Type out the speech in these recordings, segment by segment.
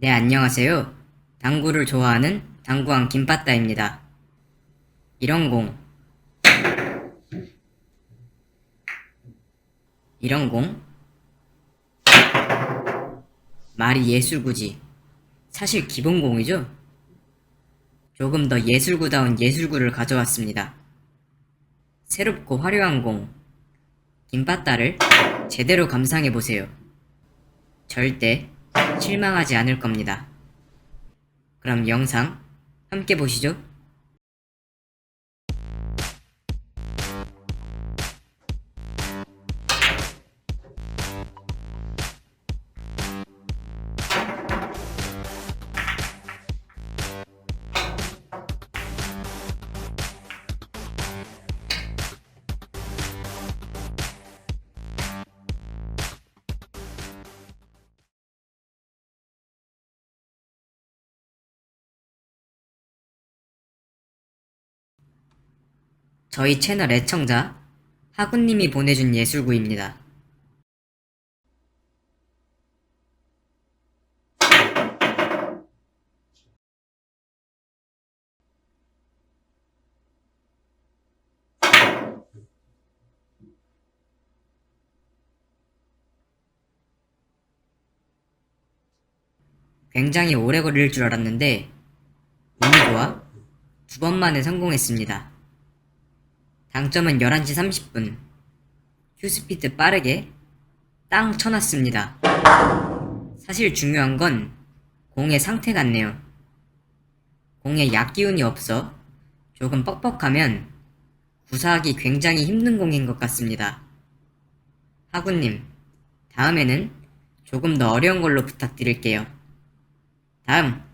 네, 안녕하세요. 당구를 좋아하는 당구왕 김빠따입니다. 이런 공. 이런 공. 말이 예술구지. 사실 기본 공이죠? 조금 더 예술구다운 예술구를 가져왔습니다. 새롭고 화려한 공. 김빠따를 제대로 감상해보세요. 절대 실망하지 않을 겁니다. 그럼 영상 함께 보시죠. 저희 채널 애청자 하구님이 보내준 예술구입니다. 굉장히 오래 걸릴 줄 알았는데 운이 좋아 두 번 만에 성공했습니다. 당점은 11시 30분. 휴스피드 빠르게 땅 쳐놨습니다. 사실 중요한 건 공의 상태 같네요. 공에 약기운이 없어 조금 뻑뻑하면 구사하기 굉장히 힘든 공인 것 같습니다. 하구님, 다음에는 조금 더 어려운 걸로 부탁드릴게요. 다음.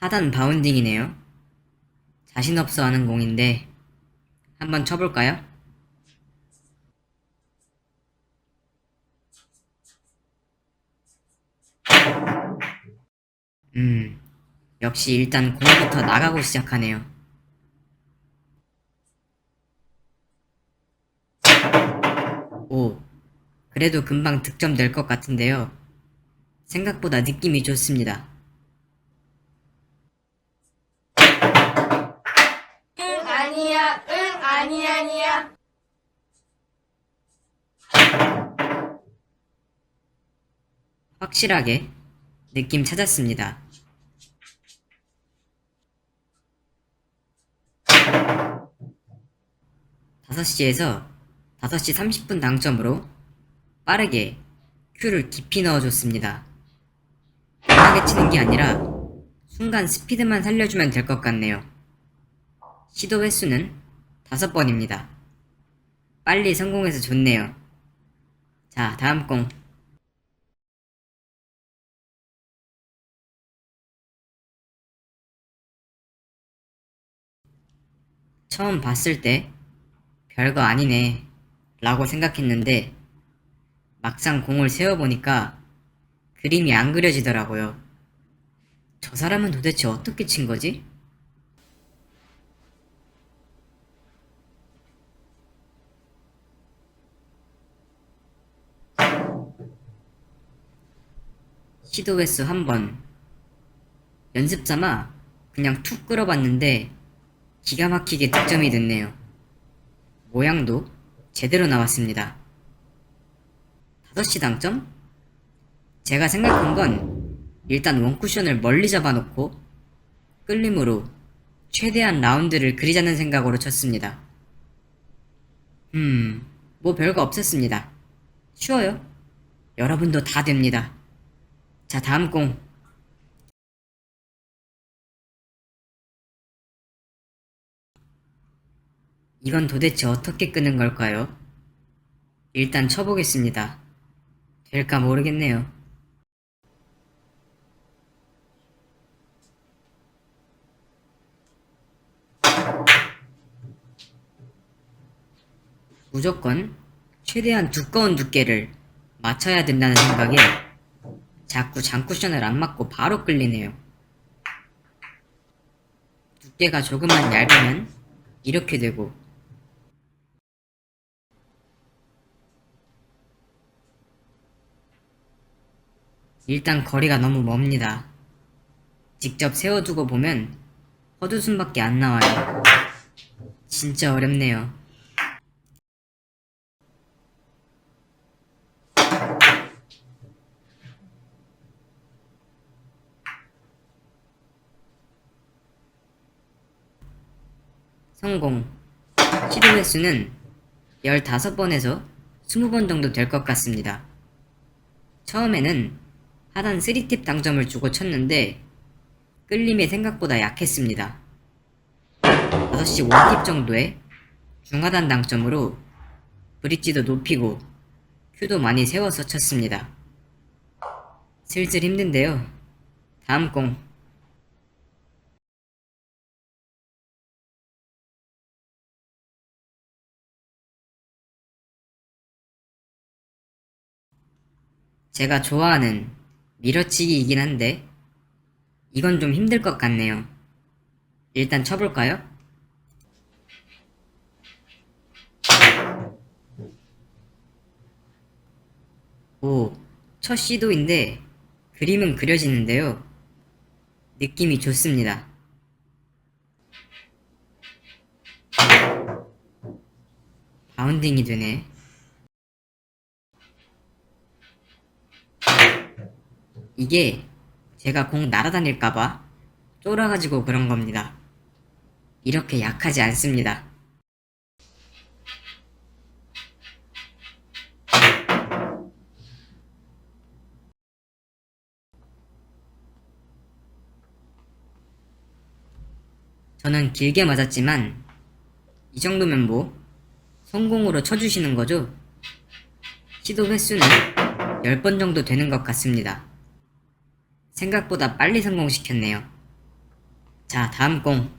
하단 바운딩이네요. 자신 없어 하는 공인데, 한번 쳐볼까요? 음, 역시 일단 공부터 나가고 시작하네요. 오, 그래도 금방 득점 될 것 같은데요. 생각보다 느낌이 좋습니다. 응 아니야 응 아니 아니야 확실하게 느낌 찾았습니다. 다섯 시에서 5시 30분 당점으로 빠르게 큐를 깊이 넣어줬습니다. 강하게 치는 게 아니라 순간 스피드만 살려주면 될 것 같네요. 시도 횟수는 5번입니다. 빨리 성공해서 좋네요. 자, 다음 공. 처음 봤을 때 별거 아니네 라고 생각했는데 막상 공을 세워보니까 그림이 안 그려지더라고요. 저 사람은 도대체 어떻게 친 거지? 시도 횟수 한 번. 연습 삼아 그냥 툭 끌어봤는데 기가 막히게 득점이 됐네요. 모양도 제대로 나왔습니다. 5시 당점? 제가 생각한 건 일단 원쿠션을 멀리 잡아놓고 끌림으로 최대한 라운드를 그리자는 생각으로 쳤습니다. 음, 뭐 별거 없었습니다. 쉬워요. 여러분도 다 됩니다. 자, 다음 공. 이건 도대체 어떻게 끄는 걸까요? 일단 쳐보겠습니다. 될까 모르겠네요. 무조건 최대한 두꺼운 두께를 맞춰야 된다는 생각에 자꾸 장쿠션을 안 맞고 바로 끌리네요. 두께가 조금만 얇으면 이렇게 되고 일단 거리가 너무 멉니다. 직접 세워두고 보면 허두순밖에 안 나와요. 진짜 어렵네요. 성공. 시도 횟수는 15번에서 20번 정도 될 것 같습니다. 처음에는 하단 3팁 당점을 주고 쳤는데 끌림이 생각보다 약했습니다. 5시 1팁 정도의 중하단 당점으로 브릿지도 높이고 큐도 많이 세워서 쳤습니다. 슬슬 힘든데요. 다음 공. 제가 좋아하는 밀어치기이긴 한데 이건 좀 힘들 것 같네요. 일단 쳐볼까요? 오, 첫 시도인데 그림은 그려지는데요. 느낌이 좋습니다. 바운딩이 되네. 이게 제가 공 날아다닐까봐 쫄아가지고 그런 겁니다. 이렇게 약하지 않습니다. 저는 길게 맞았지만 이 정도면 뭐 성공으로 쳐주시는 거죠? 시도 횟수는 10번 정도 되는 것 같습니다. 생각보다 빨리 성공시켰네요. 자, 다음 공.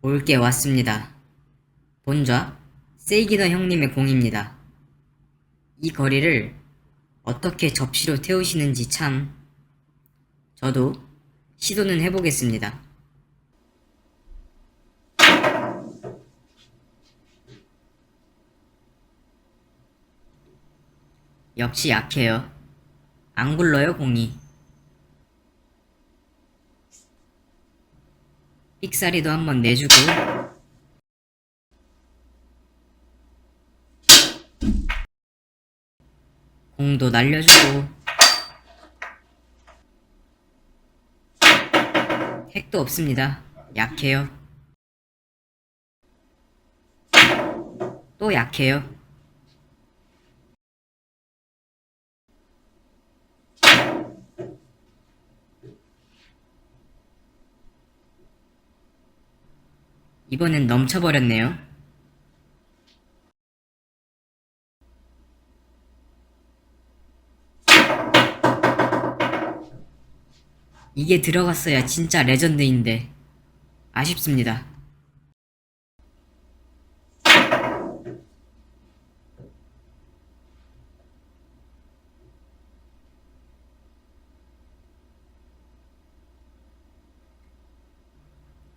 올게 왔습니다. 본좌 세이기더 형님의 공입니다. 이 거리를 어떻게 접시로 태우시는지 참 저도 시도는 해보겠습니다. 역시 약해요. 안 굴러요, 공이. 삑사리도 한번 내주고, 공도 날려주고, 핵도 없습니다. 약해요. 또 약해요. 이번엔 넘쳐버렸네요. 이게 들어갔어야 진짜 레전드인데 아쉽습니다.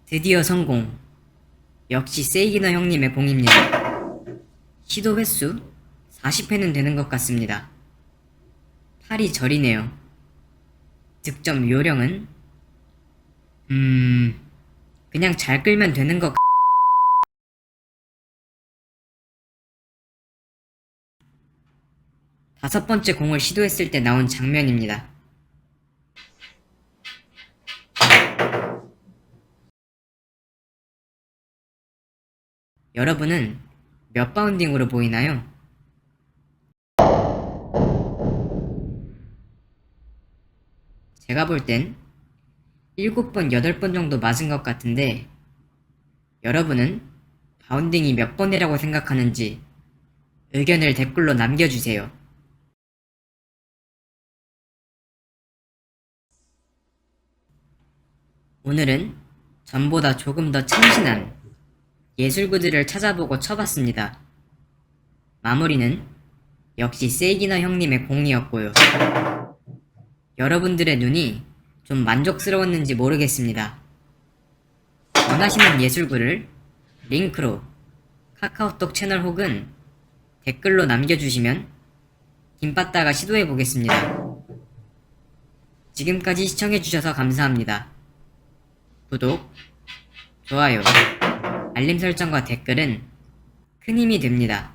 드디어 성공. 역시 세이기너 형님의 공입니다. 시도 횟수 40회는 되는 것 같습니다. 팔이 저리네요. 득점 요령은 음 그냥 잘 끌면 되는 것 같- 다섯 번째 공을 시도했을 때 나온 장면입니다. 여러분은 몇 바운딩으로 보이나요? 제가 볼 땐 7번, 8번 정도 맞은 것 같은데 여러분은 바운딩이 몇 번이라고 생각하는지 의견을 댓글로 남겨주세요. 오늘은 전보다 조금 더 참신한 예술구들을 찾아보고 쳐봤습니다. 마무리는 역시 세이기너 형님의 공이었고요. 여러분들의 눈이 좀 만족스러웠는지 모르겠습니다. 원하시는 예술글을 링크로 카카오톡 채널 혹은 댓글로 남겨주시면 김빠따가 시도해 보겠습니다. 지금까지 시청해주셔서 감사합니다. 구독, 좋아요, 알림 설정과 댓글은 큰 힘이 됩니다.